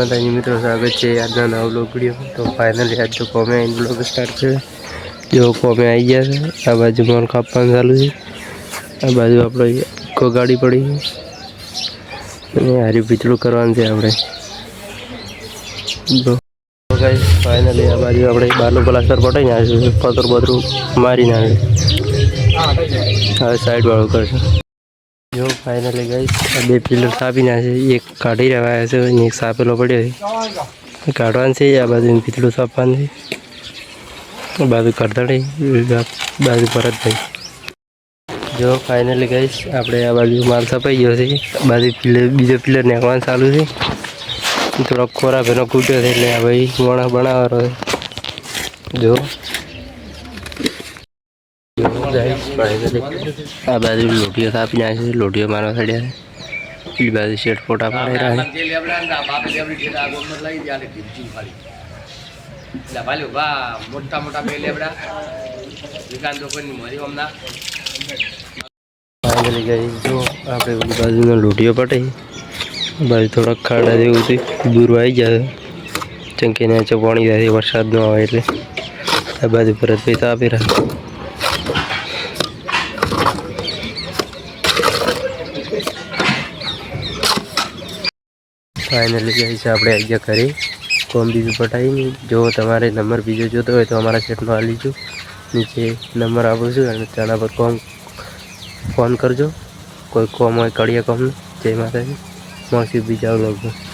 માતાજી મિત્રો સ્વાગત છે આજના નવ બ્લોગ વીડિયો તો ફાઇનલી આજ તો કોમે આવીને બ્લોગ સ્ટાર્ટ છે જો કોમે આવી ગયા છે. આ બાજુ મોન કાપવાનું ચાલુ છે. આ બાજુ આપણે ઇકો ગાડી પડી છે. અને હારી પીતળું કરવાનું છે આપણે. ફાઇનલી આ બાજુ આપણે બહારનું પ્લાસ્ટર પટાઈને આવીશું પતરું બતરું મારીને આવીશું હવે સાઈડ વાળું કરશે. જો ફાઇનલી ગઈ આ બે પિલર સાપીના છે. એક કાઢી રહ્યા છે અને એક સાપેલો પડ્યો છે. કાઢવાનું છે, આ બાજુ પીતળું સાપવાનું છે. બાજુ કરતડી બાજુ પરત થઈ જો ફાઇનલી ગઈશ આપણે આ બાજુ માલ સપાઈ ગયો છે. બાજુ પિલર બીજો પિલર નાખવાનું ચાલુ છે. થોડોક ખોરાક એનો કૂટ્યો છે, એટલે આ ભાઈ વણા બનાવવાનો છે. જો આ બાજુ લોટીઓ કાપી નાખે છે લોટીઓ મારવા ચડ્યા છે. પેલી બાજુ શેઠ ફોટા પાડી રહ્યા મોટા મોટા બે લેબડા વિકાંત લોકોની મરી હમણાં ફાઇનલી ગઈ જો આપણે પેલી બાજુનો લોટીઓ પટાઈ બાજુ થોડાક ખાડા જેવું છે દૂર આવી જાય ચંકી નીચે પાણી જાય વરસાદ ન આવે એટલે. આ બાજુ પરત પૈસા આપી રહ્યા ફાઇનલી ગઈ છે આપણે આવી ગયા ઘરે. કોમ બીજું પટાવી નહીં. જો તમારે નંબર બીજો જોતો હોય તો અમારા સેટમાં આ લીજો નીચે નંબર આપું છું અને તેના પર કોમ ફોન કરજો. કોઈ કોમ હોય કડિયા કોમ જય માતાજી. મળશું બીજા વ્લોગમાં